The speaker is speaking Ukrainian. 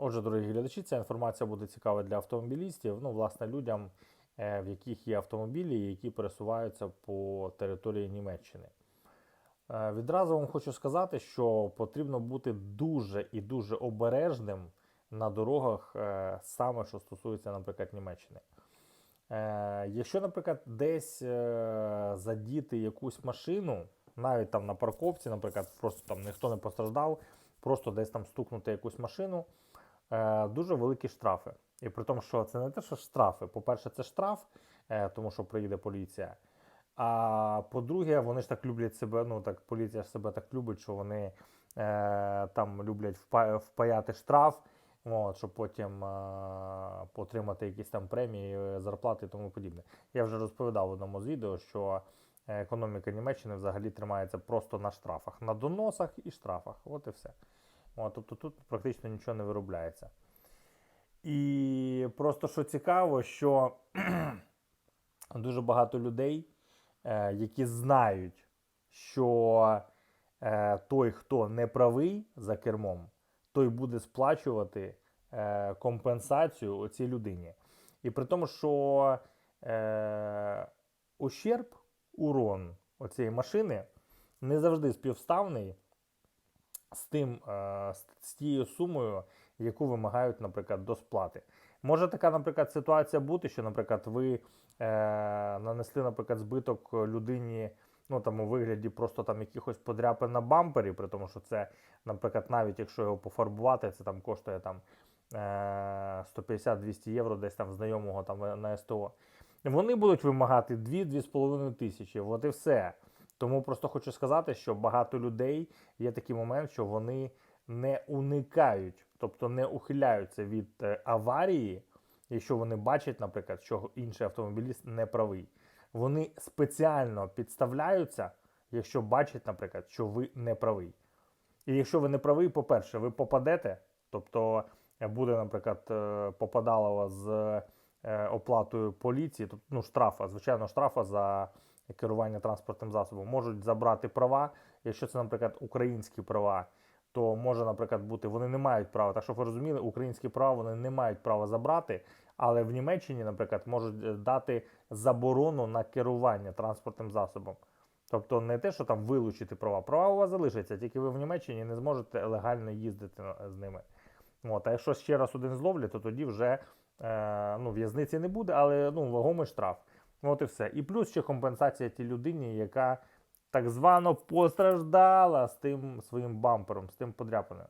Отже, дорогі глядачі, ця інформація буде цікава для автомобілістів, ну, власне, людям, е, в яких є автомобілі, які пересуваються по території Німеччини. Е, Відразу вам хочу сказати, що потрібно бути дуже і дуже обережним на дорогах, е, саме що стосується, наприклад, Німеччини. Якщо, наприклад, десь задіти якусь машину, навіть там на парковці, наприклад, просто там ніхто не постраждав, просто десь там стукнути якусь машину, е, дуже великі штрафи. І при тому, що це не те, що штрафи. По-перше, це штраф, е, тому що приїде поліція. А по-друге, вони ж так люблять себе, ну так поліція ж себе так любить, що вони е, там люблять впа- впаяти штраф, от, щоб потім е, отримати якісь там премії, е, зарплати і тому подібне. Я вже розповідав в одному з відео, що економіка Німеччини взагалі тримається просто на штрафах, на доносах і штрафах. От і все. От, тобто тут практично нічого не виробляється. І просто що цікаво, що дуже багато людей, е, які знають, що е, той, хто не правий за кермом, той буде сплачувати е, компенсацію цій людині. І при тому, що е, ущерб, урон оцієї машини не завжди співставний з тим, е, з, тією сумою, яку вимагають, наприклад, до сплати. Може така, наприклад, ситуація бути, що, наприклад, ви е, нанесли, наприклад, збиток людині, ну там у вигляді просто там якихось подряпин на бампері, при тому, що це, наприклад, навіть якщо його пофарбувати, це там коштує там е, 150-200 євро, десь там знайомого там на СТО. Вони будуть вимагати 2-2,5 тисячі. От і все. Тому просто хочу сказати, що багато людей є такий момент, що вони не уникають, тобто не ухиляються від е, аварії, якщо вони бачать, наприклад, що інший автомобіліст не правий. Вони спеціально підставляються, якщо бачать, наприклад, що ви не правий. І якщо ви не правий, по-перше, ви попадете, тобто е, буде, наприклад, е, попадалова з оплатою поліції, тобто ну, штрафа, звичайно, штрафа за керування транспортним засобом. Можуть забрати права. Якщо це, наприклад, українські права, то може, наприклад, бути, вони не мають права. Так, щоб ви розуміли, українські права вони не мають права забрати, але в Німеччині, наприклад, можуть е, дати заборону на керування транспортним засобом. Тобто не те, що там вилучити права. Права у вас залишаться, тільки ви в Німеччині не зможете легально їздити з ними. От, а якщо ще раз один зловлять, то тоді вже е, ну, в'язниці не буде, але ну, вагомий штраф. От і все. І плюс ще компенсація тій людині, яка так звано постраждала з тим своїм бампером, з тим подряпаним.